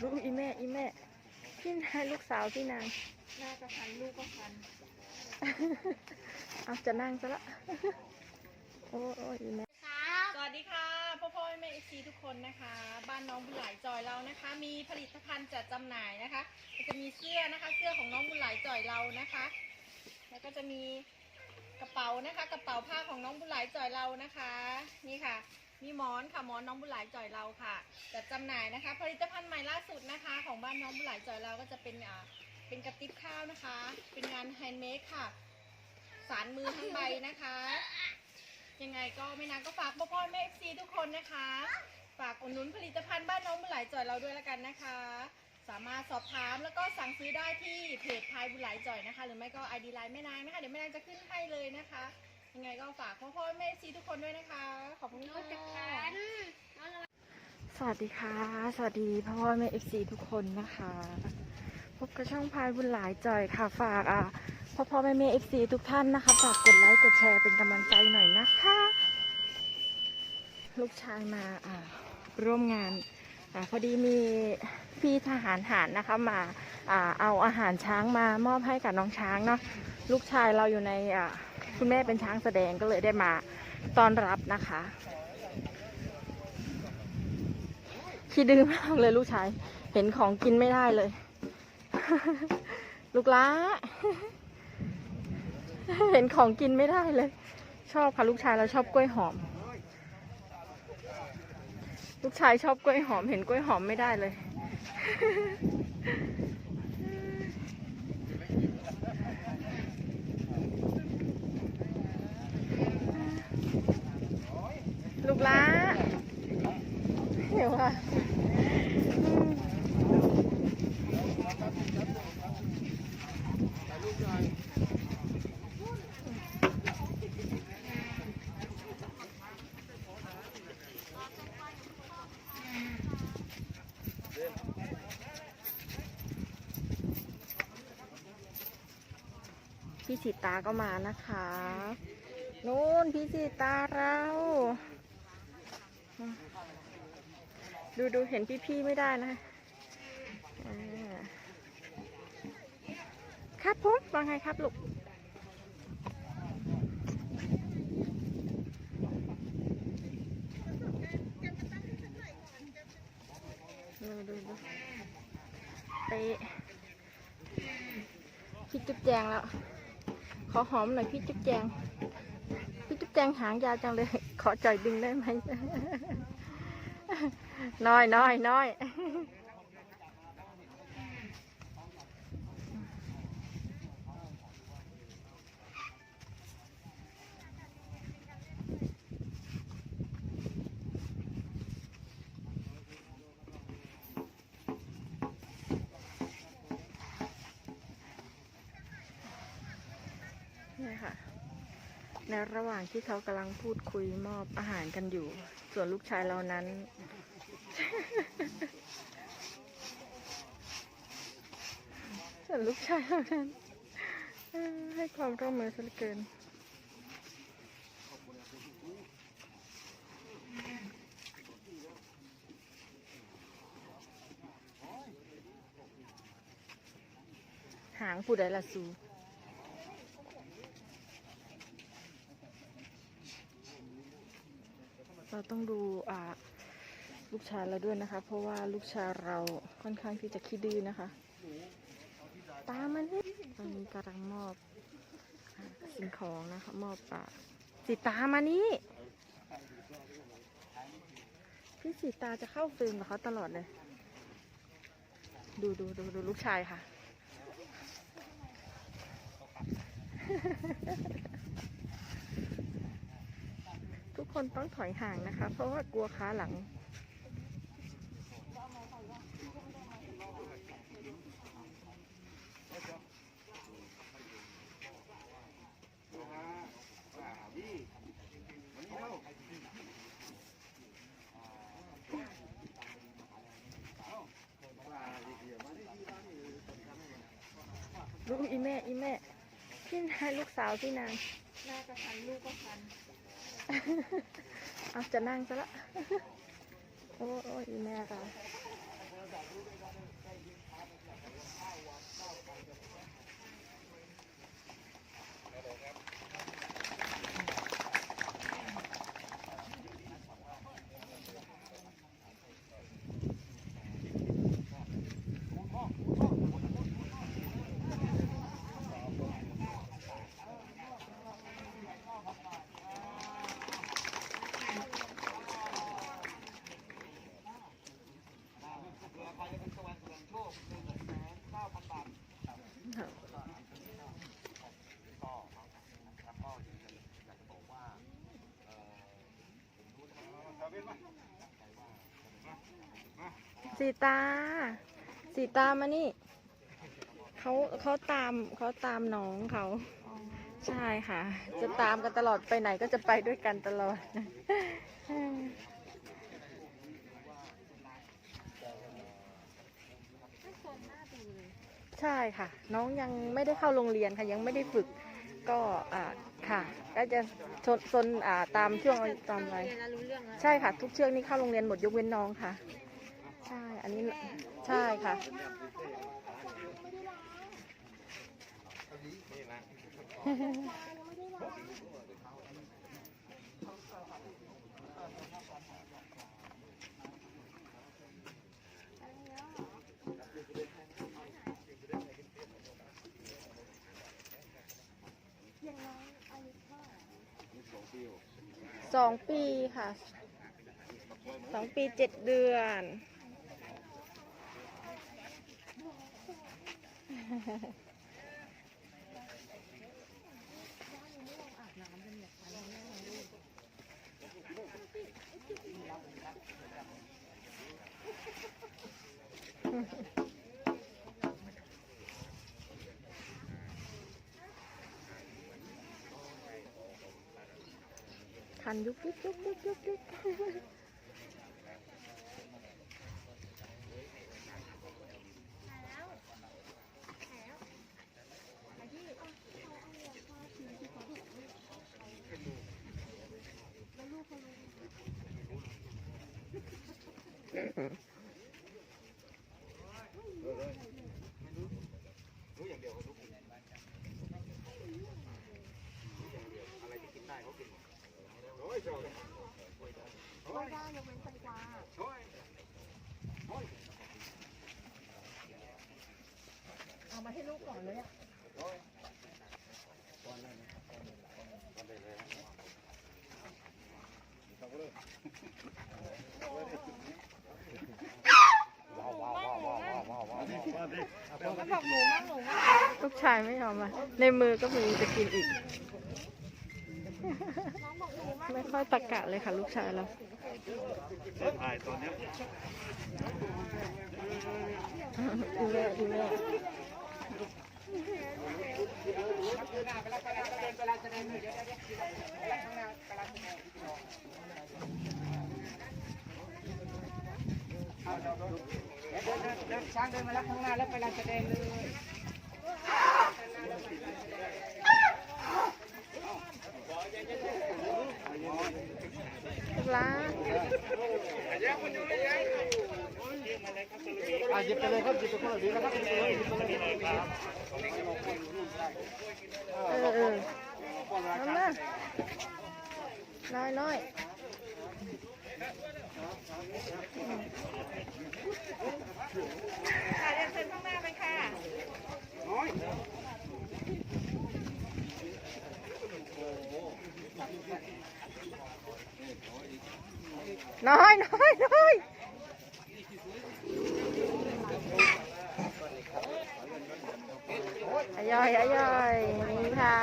ลูกอีแม่อีแม่ พี่นายลูกสาวพี่นาง หน้าก็พันลูกก็พัน เอาจะนั่งซะละ โอ้โอ้อีแม่สวัสดีค่ะพ่อพ่อแม่เอซีทุกคนนะคะ บ้านน้องบุญหลายจอยเรานะคะ มีผลิตภัณฑ์จัดจำหน่ายนะคะจะมีเสื้อนะคะ เสื้อของน้องบุญหลายจอยเรานะคะ แล้วก็จะมีกระเป๋านะคะ กระเป๋าผ้าของน้องบุญหลายจอยเรานะคะ นี่ค่ะ มีหมอนค่ะหมอนน้องบุหลายจอยเราค่ะจัดจำหน่ายนะคะ ผลิตภัณฑ์ใหม่ล่าสุดนะคะ ของบ้านน้องบุหลายจอยเราก็จะเป็นอ่าเป็นกระติบข้าวนะคะ เป็นงานแฮนด์เมดค่ะ สารมือทั้งใบนะคะ ยังไงก็ไม่นานก็ฝากพ่อพ่อแม่เอฟซีทุกคนนะคะ ฝากอุดหนุนผลิตภัณฑ์บ้านน้องบุหลายจ่อยเราด้วยละกันนะคะ สามารถสอบถามแล้วก็สั่งซื้อได้ที่เพจพายบุหลายจ่อยนะคะ หรือไม่ก็ไอดีไลน์แม่นางนะคะเดี๋ยวแม่นางจะขึ้นให้เลยนะคะ ยังไงก็ฝากพ่อพ่อแม่เอฟซีทุกคนด้วยนะคะ ขอบคุณค่ะสวัสดีค่ะ สวัสดีพ่อพ่อแม่เอฟซีทุกคนนะคะ พบกับช่องพายบุญหลายจอยค่ะ ฝากอะพ่อพ่อแม่แม่เอฟซีทุกท่านนะคะ ฝากกดไลค์กดแชร์เป็นกำลังใจหน่อยนะคะ ลูกชายมาอ่าร่วมงานอาพอดีมีพี่ทหารหารนะคะมาอ่าเอาอาหารช้างมามอบให้กับน้องช้างเนาะลูกชายเราอยู่ในอ่า คุณแม่เป็นช้างแสดงก็เลยได้มาต้อนรับนะคะขี้ดื้อมากเลยลูกชาย เห็นของกินไม่ได้เลย ลูกล้า เห็นของกินไม่ได้เลย ชอบค่ะลูกชายเราชอบกล้วยหอม ลูกชายชอบกล้วยหอม เห็นกล้วยหอมไม่ได้เลย ลูกล้า ว่ะพี่สีตาก็มานะคะ นู่นพี่สีตาเรา ดูดูเห็นพี่ๆไม่ได้นะ ครับผมว่าไงครับลูกดูดูดูไปพี่จุ๊บแจงแล้ว ขอหอมหน่อยพี่จุ๊บแจง พี่จุ๊บแจงหางยาวจังเลย ขอจ่อยดึงได้ไหม น้อยน้อยน้อยนี่ค่ะ ในระหว่างที่เขากำลังพูดคุยมอบอาหารกันอยู่ ส่วนลูกชายเรานั้น ส่ลูกชายเรานั้นเอ่อให้ความร่วมมือซะเหลือเกินหางผู้ใดละสูเราต้องดูอ่าลูกชายเราด้วยนะคะ เพราะว่าลูกชายเราค่อนข้างที่จะขี้ดื้อนะคะ ตามมันนี่ตอนนี้กำลังมอบสิ่งของนะคะมอบอ่าสีตามานี่พี่สีตาจะเข้าเฟรมกับเขาตลอดเลย ดูดูดูดูลูกชายค่ะ ทุกคนต้องถอยห่างนะคะ เพราะว่ากลัวขาหลัง ลูกอีแม่อีแม่ พี่นายลูกสาวพี่นาง หน้าก็พันลูกก็พันเอาจะนั่งซะละ โอ้โอ้อีแม่ค่ะ สีตา สีตามานี่เขาเขาตามเขาตามน้องเขา ใช่ค่ะ จะตามกันตลอดไปไหนก็จะไปด้วยกันตลอด ใช่ค่ะ น้องยังไม่ได้เข้าโรงเรียนค่ะ ยังไม่ได้ฝึก ก็อ่าค่ะ ก็จะซนซนอ่าตามช่วงตามอะไรเรียนแล้วรู้เรื่องแล้วใช่ค่ะ ทุกเชือกนี่เข้าโรงเรียนหมดยกเว้นน้องค่ะ ใช่ อันนี้ใช่ค่ะ สองปีค่ะสองปีเจ็ดเดือน thành chút chút chút chút chút chút Thank you. คันยุกยุกยุกยุกยุกยุกเอามาให้ลูกก่อนเลยอะลูกชายไม่ยอมมาในมือก็มีจะกินอีก ไม่ค่อยตะกะเลยค่ะ ลูกชายเราถ่ายตอนนี้ดูแม่ดูแม่ช้างเดินมาแล้วข้างหน้าแล้วไปลานแสดงเลย ลูกหล้านอะหยิบไปเลยครับหยิบไปคนละดีนะครับหยิบไปเลยหยิบไปเลยครับเออเออน้ำมาน้อยน้อยค่ะเรียนเชิญข้างหน้าไปค่ะ น้อยน้อยน้อยอายอยอายอยนี่ค่ะ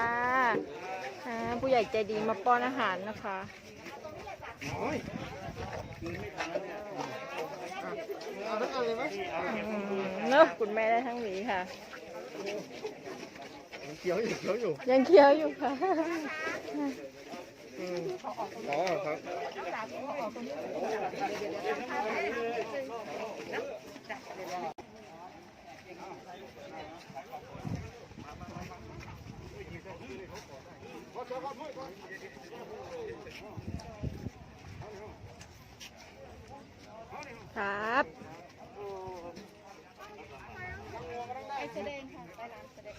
อ่าผู้ใหญ่ใจดีมาป้อนอาหารนะคะอืมเนอะคุณแม่ได้ทั้งหวีค่ะเขียวอยู่เขียวอยู่ ยังเคี้ยวอยู่ค่ะ อ๋อครับครับไปแสดงค่ะไปร้านแสดง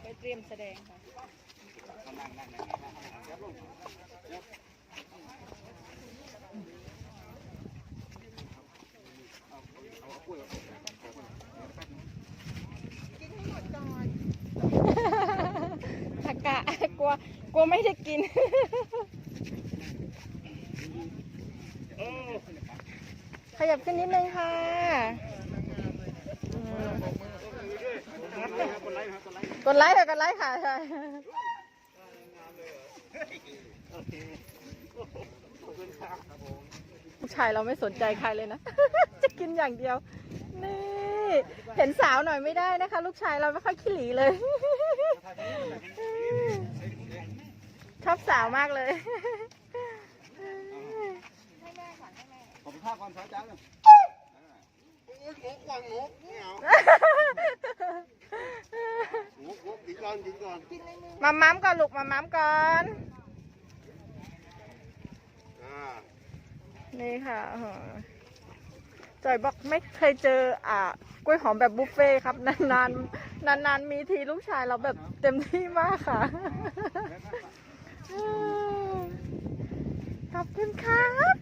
ไปเตรียมแสดงค่ะตะกะกลัวกลัวไม่ได้กิน ขยับขึ้นนิดนึงค่ะอืม กดไลค์ค่ะกดไลค์ค่ะใช่ลูกชายเราไม่สนใจใครเลยนะ จะกินอย่างเดียว นี่ เห็นสาวหน่อยไม่ได้นะคะ ลูกชายเราไม่ค่อยขี้หลีเลย ชอบสาวมากเลย ผมภาพความสนใจเลยงกวางงกไม่เอางกงกกินก่อนกินก่อน มาม้ามก่อนลูกมาม้ามก่อนอ่านี่ค่ะโอ้โหจอยบอกไม่เคยเจออ่ากล้วยหอมแบบบุฟเฟ่ต์ครับนานๆนานๆมีทีลูกชายเราแบบเต็มที่มากค่ะขอบคุณครับ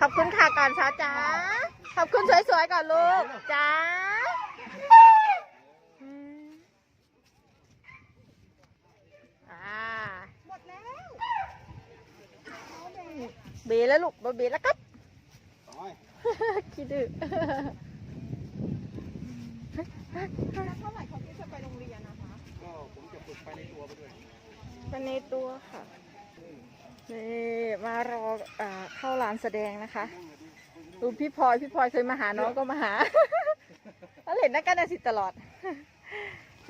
ขอบ คุณค่ะก่อนช้าจ๋าขอบคุณสวยๆก่อนลูกจ้าอืมอ่าหมดแล้วเบแล้วลูกเบแล้วครับต่อยคิดดื้อก็ผมจะฝึกไปในตัวไปด้วยไปในตัวค่ะ นี่มารออ่าเข้าร้านแสดงนะคะดูพี่พลอยพี่พลอยเคยมาหาน้องก็มาหาแล้วเห็นหน้ากันอาสิตลอด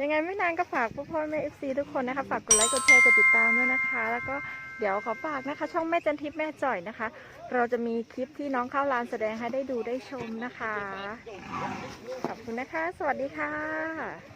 ยังไงไม่นานก็ฝากพ่อพ่อแม่เอฟซีทุกคนนะคะ ฝากกดไลค์กดแชร์กดติดตามด้วยนะคะ แล้วก็เดี๋ยวขอฝากนะคะ ช่องแม่จันทิพย์แม่จ่อยนะคะ เราจะมีคลิปที่น้องเข้าร้านแสดงให้ได้ดูได้ชมนะคะ ขอบคุณนะคะ สวัสดีค่ะ